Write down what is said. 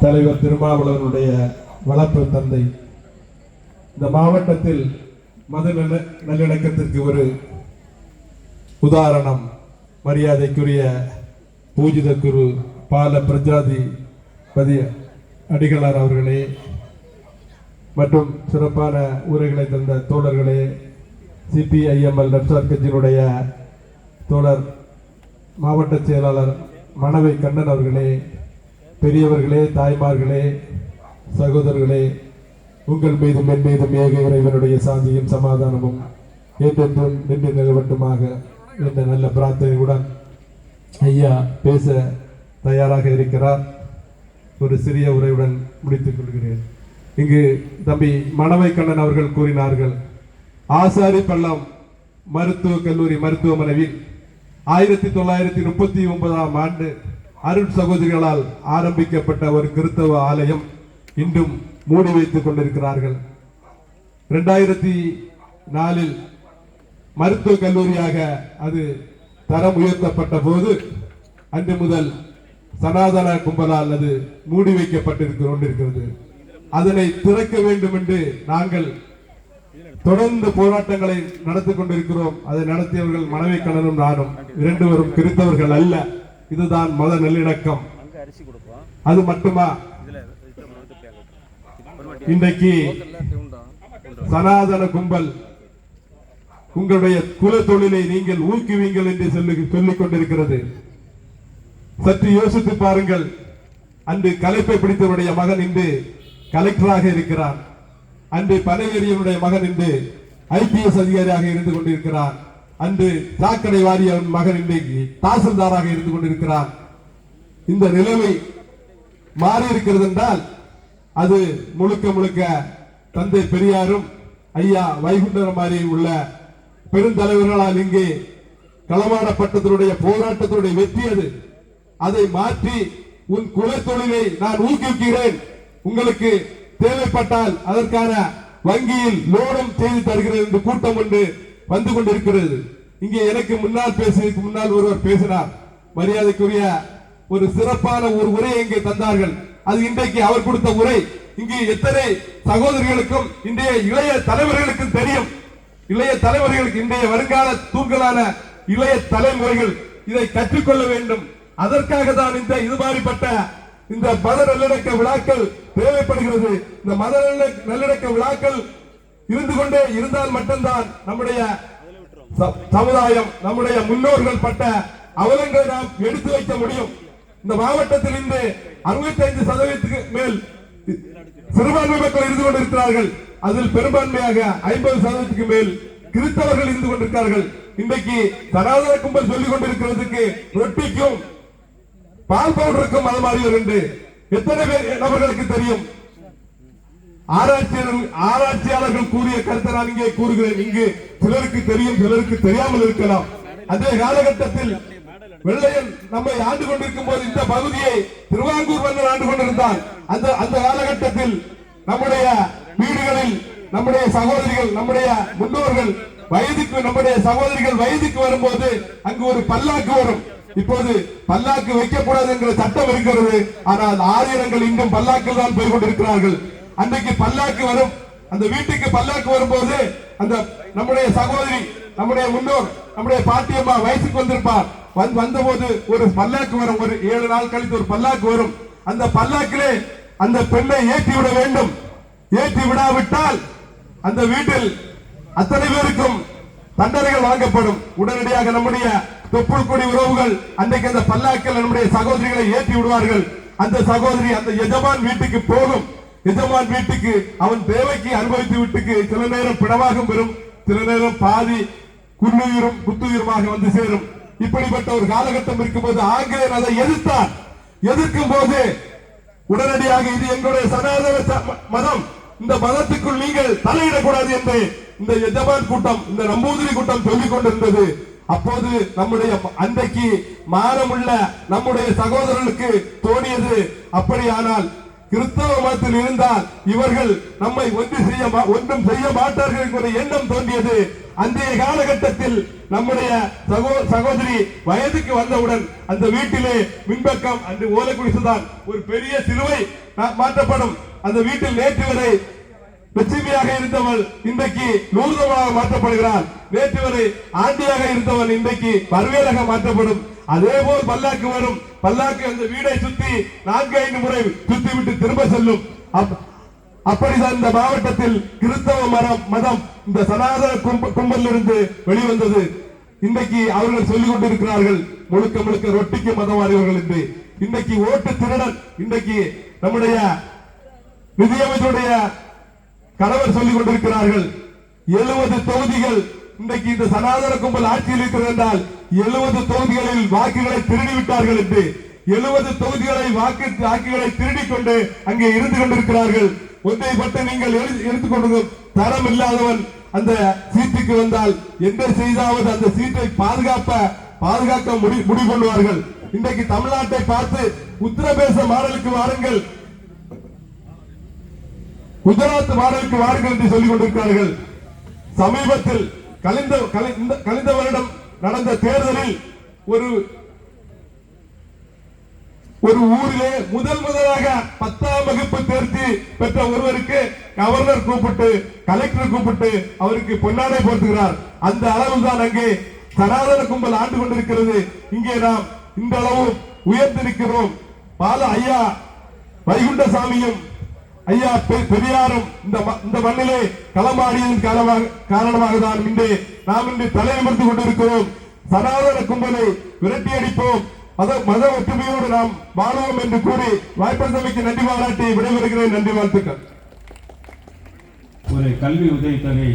தலைவர் திருமாவளவனுடைய வளர்ப்பு தந்தை. இந்த மாவட்டத்தில் மத நல்ல நல்லிணக்கத்திற்கு ஒரு உதாரணம் மரியாதைக்குரிய பூஜித குரு பால பிரஜாதி பதி அடிகளார் அவர்களே மற்றும் சிறப்பான உரைகளை தந்த தோழர்களே சிபிஐஎம்எல் நெப்சார் கட்சியினுடைய தோழர் மாவட்ட செயலாளர் மணவை கண்ணன் அவர்களே பெரியவர்களே தாய்மார்களே சகோதரர்களே உங்கள் மீதும் என் மீதும் ஏக இறைவனுடைய சாந்தியும் சமாதானமும் என்றென்றும் நின்று நிலவட்டுமாக என்ற நல்ல பிரார்த்தனையுடன் ஐயா பேச தயாராக இருக்கிறார். ஒரு சிறிய உரையுடன் முடித்துக் கொள்கிறேன். இங்கு தம்பி மணவை கண்ணன் அவர்கள் கூறினார்கள் ஆசாரி பள்ளம் மருத்துவக் கல்லூரி மருத்துவமனையில் ஆயிரத்தி தொள்ளாயிரத்தி முப்பத்தி ஒன்பதாம் ஆண்டு அருண் சகோதரிகளால் ஆரம்பிக்கப்பட்ட ஒரு கிறிஸ்தவ ஆலயம் இன்றும் மூடி வைத்துக் கொண்டிருக்கிறார்கள். இரண்டாயிரத்தி நாலில் மருத்துவ கல்லூரியாக அது தரம் உயர்த்தப்பட்ட போது அன்று முதல் சனாதன கும்பலால் அது மூடி வைக்கப்பட்டிருக்க கொண்டிருக்கிறது. அதனை திறக்க வேண்டும் என்று நாங்கள் தொடர்ந்து போராட்டங்களை நடத்தி கொண்டிருக்கிறோம். அதை நடத்தியவர்கள் மனைவி கணனும் நானும் இரண்டுவரும் கிறித்தவர்கள் அல்ல. இதுதான் மத நல்லிணக்கம். அது மட்டுமா. இன்றைக்கு சனாதன கும்பல் உங்களுடைய குல தொழிலை நீங்கள் ஊக்குவீங்கள் என்று சொல்லி சொல்லிக் கொண்டிருக்கிறது. சற்று யோசித்து பாருங்கள். அன்று கலைப்பை பிடித்தவருடைய மகன் இன்று கலெக்டராக இருக்கிறார். அன்று பனையறியனுடைய மகன் இன்று ஐபிஎஸ் அதிகாரியாக இருந்து கொண்டிருக்கிறார். அன்று சாக்கடை வாரிய மகன் இன்றைக்கு தாசில்தாராக இருந்து கொண்டிருக்கிறார். இந்த நிலைமை மாறி இருக்கிறது என்றால் அது முழுக்க முழுக்க தந்தை பெரியாரும் ஐயா வைகுண்டர் மாதிரி உள்ள பெருந்தலைவர்களால் இங்கே களமாடப்பட்டதனுடைய போராட்டத்தினுடைய வெற்றி அது. அதை மாற்றி உன் குலத்தொழிலை நான் ஊக்குவிக்கிறேன். உங்களுக்கு தேவைப்பட்டால் அதற்கான வங்கியில் லோனும் செய்து தருகிறேன் என்று கூட்டம் ஒன்று வந்து கொண்டிருக்கிறது. இங்கே எனக்கு முன்னால் பேசுவதற்கு முன்னால் ஒருவர் பேசினார். மரியாதைக்குரிய ஒரு சிறப்பான ஒரு உரையை இங்கே தந்தார்கள். அது இன்றைக்கு அவர் கொடுத்த உரை. இங்கு எத்தனை சகோதரிகளுக்கும் இன்றைய இளைய தலைவர்களுக்கும் தெரியும். இளைய தலைவர்களுக்கு இன்றைய வருங்கால தூண்களான இளைய தலைமுறைகள் இதை கற்றுக்கொள்ள வேண்டும். அதற்காக தான் இந்த இது மாதிரிப்பட்ட இந்த மத நல்லிணக்க விழாக்கள் தேவைப்படுகிறது. இந்த மத நல்ல- நல்லிணக்க விழாக்கள் இருந்து கொண்டே இருந்தால் மட்டும்தான் நம்முடைய ச- சமுதாயம் நம்முடைய முன்னோர்கள் பட்ட அவலங்களை நாம் எடுத்து வைக்க முடியும். இந்த மாவட்டத்தில் இருந்து அறுபத்தி ஐந்து சதவீதத்துக்கு மேல் சிறுபான்மை மக்கள் இருந்து கொண்டிருக்கிறார்கள். அதில் பெரும்பான்மையாக ஐம்பது சதவீதத்துக்கு மேல் கிறிஸ்தவர்கள் இருந்து கொண்டிருக்கிறார்கள். இன்றைக்கு சனாதன கும்பல் சொல்லிக் கொண்டிருக்கிறதுக்கு ரொட்டிக்கும் பால் பவுடருக்கும் மதமாறியவர் என்று எத்தனை பேர் நபர்களுக்கு தெரியும்? ஆராய்ச்சியாளர்கள் ஆராய்ச்சியாளர்கள் கூறிய கருத்தை நான் இங்கே கூறுகிறேன். இங்கு சிலருக்கு தெரியும் சிலருக்கு தெரியாமல் இருக்கலாம். அதே காலகட்டத்தில் வெள்ளையன் நம்மை ஆண்டு கொண்டிருக்கும் போது இந்த பகுதியை திருவாங்கூர் மன்னர் ஆண்டு கொண்டிருந்தான். அந்த அந்த காலகட்டத்தில் நம்முடைய வீடுகளில் நம்முடைய சகோதரிகள் நம்முடைய முன்னோர்கள் வயதுக்கு நம்முடைய சகோதரிகள் வயதுக்கு வரும்போது அங்கு ஒரு பல்லாக்கு வரும். இப்போது பல்லாக்கு வைக்கக்கூடாது என்கிற சட்டம் இருக்கிறது. ஆனால் ஆயிரங்கள் இன்னும் பல்லாக்கில் தான் போய் கொண்டிருக்கிறார்கள். அன்றைக்கு பல்லாக்கு வரும். அந்த வீட்டுக்கு பல்லாக்கு வரும்போது அந்த நம்முடைய சகோதரி நம்முடைய முன்னோர் நம்முடைய பாட்டியம்மா வயசுக்கு வந்திருப்பார். வந்த வந்தபோது ஒரு பல்லாக்கு வரும். ஒரு ஏழு நாள் கழித்து ஒரு பல்லாக்கு வரும். அந்த பல்லாக்கிலே அந்த பெண்ணை ஏற்றி விட வேண்டும். ஏற்றி விடாவிட்டால் அந்த வீட்டில் அத்தனை பேருக்கும் தண்டனைகள் வழங்கப்படும். உடனடியாக நம்முடைய தொப்புள் கொடி உறவுகள் அன்றைக்கு அந்த பல்லாக்கில் நம்முடைய சகோதரிகளை ஏற்றி விடுவார்கள். அந்த சகோதரி அந்த எஜமான் வீட்டுக்கு போகும். எஜமான் வீட்டுக்கு அவன் தேவைக்கு அனுபவித்து வீட்டுக்கு சில நேரம் பிணமாக பெறும். சில நேரம் பாதி குன்னுயிரும் குத்துயிருமாக வந்து சேரும். இப்படிப்பட்ட ஒரு காலகட்டம் இருக்கும்போது ஆங்கிலேயர் அதை எதிர்த்தான் எதிர்க்கும் போது உடனடியாக இது எங்களுடைய சனாதன ச- மதம். இந்த மதத்துக்குள் நீங்கள் தலையிடக்கூடாது என்று இந்த எஜமான் கூட்டம் இந்த நம்பூதிரி கூட்டம் சொல்லிக் கொண்டிருந்தது. அப்போது நம்முடைய அன்றைக்கு மானமுள்ள நம்முடைய சகோதரர்களுக்கு தோணியது அப்படியானால் கிறிஸ்தவ மதத்தில் இருந்தால் இவர்கள் நம்மை ஒன்று செய்ய ஒன்றும் செய்ய மாட்டார்கள் என்கிற எண்ணம் தோன்றியது. அன்றைய காலகட்டத்தில் நம்முடைய சகோ சகோதரி வயதுக்கு வந்தவுடன் அந்த வீட்டிலே மின்பக்கம் அன்று ஓலை குடிசுதான் ஒரு பெரிய சிலுவை மாற்றப்படும். அந்த வீட்டில் நேற்று வரை லட்சுமியாக இருந்தவள் இன்றைக்கு நூறுதவளாக மாற்றப்படுகிறாள். நேற்று வரை ஆண்டியாக இருந்தவன் இன்றைக்கு பர்வேலாக மாற்றப்படும். அதே போல் பல்லாக்கு வரும். பல்லாக்கு அந்த வீடை சுத்தி நான்கு ஐந்து முறை சுத்தி விட்டு திரும்ப செல்லும். அப்- அப்படிதான் இந்த மாவட்டத்தில் கிறிஸ்தவ மரம் மதம் இந்த சனாதன கும்ப- கும்பலிலிருந்து வெளிவந்தது. இன்றைக்கு அவர்கள் சொல்லிக் கொண்டிருக்கிறார்கள் முழுக்க முழுக்க ரொட்டிக்கு மதவாதிகள் என்று. இன்றைக்கு ஓட்டு திருடன் இன்றைக்கு நம்முடைய நிதியமைச்சருடைய கணவர் சொல்லிக் கொண்டிருக்கிறார்கள். எழுபது தொகுதிகள் இன்றைக்கு இந்த சனாதன கும்பல் ஆட்சியில் இருக்கிறது என்றால் எழுபது தொகுதிகளில் வாக்குகளை திருடிவிட்டார்கள் என்று எழுபது தொகுதிகளை வாக்கு வாக்குகளை திருடிக் கொண்டு அங்கே இருந்து கொண்டிருக்கிறார்கள். ஒன்றை பட்டு நீங்கள் எழுதி- எடுத்துக்கொண்டு தரம் இல்லாதவன் அந்த சீட்டுக்கு வந்தால் எந்த செய்தாவது அந்த சீட்டை பாதுகாப்ப பாதுகாக்க முடி முடிவு பண்ணுவார்கள். இன்றைக்கு தமிழ்நாட்டை பார்த்து உத்தரப்பிரதேச மாடலுக்கு வாருங்கள். குஜராத் மாடலுக்கு வாருங்கள் என்று சொல்லிக் கொண்டிருக்கிறார்கள். சமீபத்தில் கழிந்த இந்த- கழிந்த வருடம் நடந்த தேர்தலில் ஒரு ஒரு ஊரிலே முதல் முதலாக பத்தாம் வகுப்பு தேர்ச்சி பெற்ற ஒருவருக்கு கவர்னர் கூப்பிட்டு கலெக்டர் கூப்பிட்டு அவருக்கு பொன்னாடை போர்த்துகிறார். அந்த அளவு தான் அங்கே சனாதன கும்பல் ஆண்டு கொண்டிருக்கிறது. இங்கே நாம் இந்த அளவு உயர்ந்திருக்கிறோம். பால ஐயா வைகுண்டசாமியும் ஐயா பெரியாரும் இந்த இந்த மண்ணிலே களமாடியதன் காரணமாக தான் இன்று நாம் இன்று தலையமர்ந்து கொண்டிருக்கிறோம். சனாதன கும்பலை விரட்டி அடிப்போம். மத மத ஒற்றுமையோடு நாம் வாழுவோம் என்று கூறி வாய்ப்பு சபைக்கு நன்றி பாராட்டி விடைபெறுகிறேன். நன்றி வாழ்த்துக்கள். ஒரு கல்வி உதவித்தொகை